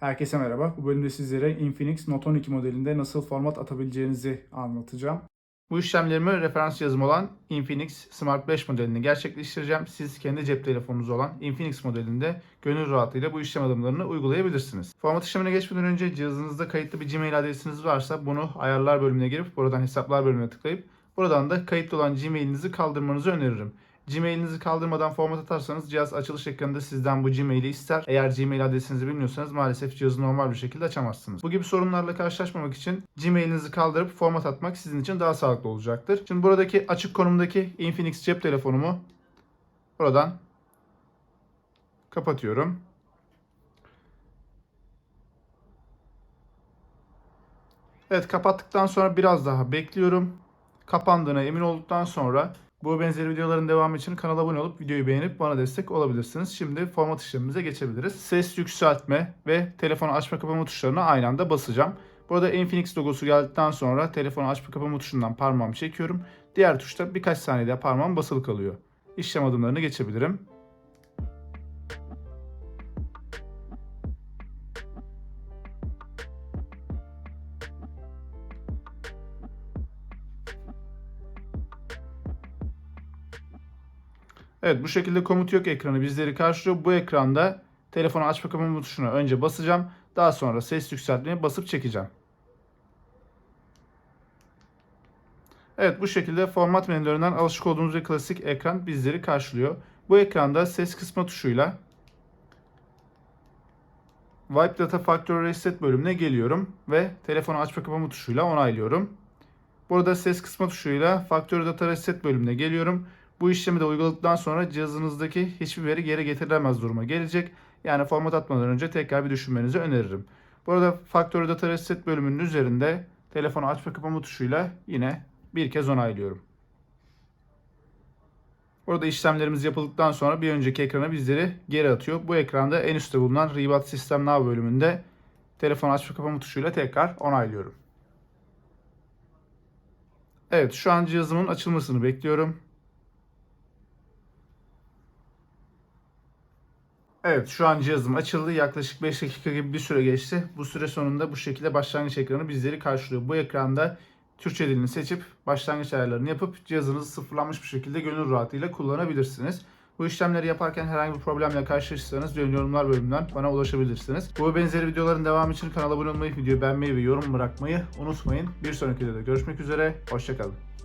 Herkese merhaba. Bu bölümde sizlere Infinix Note 12 modelinde nasıl format atabileceğinizi anlatacağım. Bu işlemlerimi referans cihazım olan Infinix Smart 5 modelini gerçekleştireceğim. Siz kendi cep telefonunuz olan Infinix modelinde gönül rahatlığıyla bu işlem adımlarını uygulayabilirsiniz. Format işlemine geçmeden önce cihazınızda kayıtlı bir Gmail adresiniz varsa bunu ayarlar bölümüne girip buradan hesaplar bölümüne tıklayıp buradan da kayıtlı olan Gmail'inizi kaldırmanızı öneririm. Gmail'inizi kaldırmadan format atarsanız cihaz açılış ekranında sizden bu Gmail'i ister. Eğer Gmail adresinizi bilmiyorsanız maalesef cihazı normal bir şekilde açamazsınız. Bu gibi sorunlarla karşılaşmamak için Gmail'inizi kaldırıp format atmak sizin için daha sağlıklı olacaktır. Şimdi buradaki açık konumdaki Infinix cep telefonumu buradan kapatıyorum. Evet kapattıktan sonra biraz daha bekliyorum. Kapandığına emin olduktan sonra bu benzeri videoların devamı için kanala abone olup videoyu beğenip bana destek olabilirsiniz. Şimdi format işlemimize geçebiliriz. Ses yükseltme ve telefonu açma kapama tuşlarına aynı anda basacağım. Burada Infinix logosu geldikten sonra telefonu açma kapama tuşundan parmağımı çekiyorum. Diğer tuşta birkaç saniyede parmağım basılı kalıyor. İşlem adımlarını geçebilirim. Evet bu şekilde komut yok ekranı bizleri karşılıyor. Bu ekranda telefonu açma kapama tuşuna önce basacağım. Daha sonra ses yükseltmeye basıp çekeceğim. Evet bu şekilde format menülerinden alışık olduğumuz bir klasik ekran bizleri karşılıyor. Bu ekranda ses kısma tuşuyla Wipe Data Factory Reset bölümüne geliyorum ve telefonu açma kapama tuşuyla onaylıyorum. Burada ses kısma tuşuyla Factory Data Reset bölümüne geliyorum. Bu işlemi de uyguladıktan sonra cihazınızdaki hiçbir veri geri getirilemez duruma gelecek. Yani format atmadan önce tekrar bir düşünmenizi öneririm. Burada Factory Data Reset bölümünün üzerinde telefonu açma kapama tuşuyla yine bir kez onaylıyorum. Burada işlemlerimiz yapıldıktan sonra bir önceki ekrana bizleri geri atıyor. Bu ekranda en üstte bulunan Reboot System Now bölümünde telefon açma kapama tuşuyla tekrar onaylıyorum. Evet şu an cihazımın açılmasını bekliyorum. Evet şu an cihazım açıldı. Yaklaşık 5 dakika gibi bir süre geçti. Bu süre sonunda bu şekilde başlangıç ekranı bizleri karşılıyor. Bu ekranda Türkçe dilini seçip başlangıç ayarlarını yapıp cihazınızı sıfırlanmış bir şekilde gönül rahatlığıyla kullanabilirsiniz. Bu işlemleri yaparken herhangi bir problemle karşılaşırsanız yorumlar bölümünden bana ulaşabilirsiniz. Bu ve benzeri videoların devamı için kanala abone olmayı, videoyu beğenmeyi ve yorum bırakmayı unutmayın. Bir sonraki videoda görüşmek üzere. Hoşçakalın.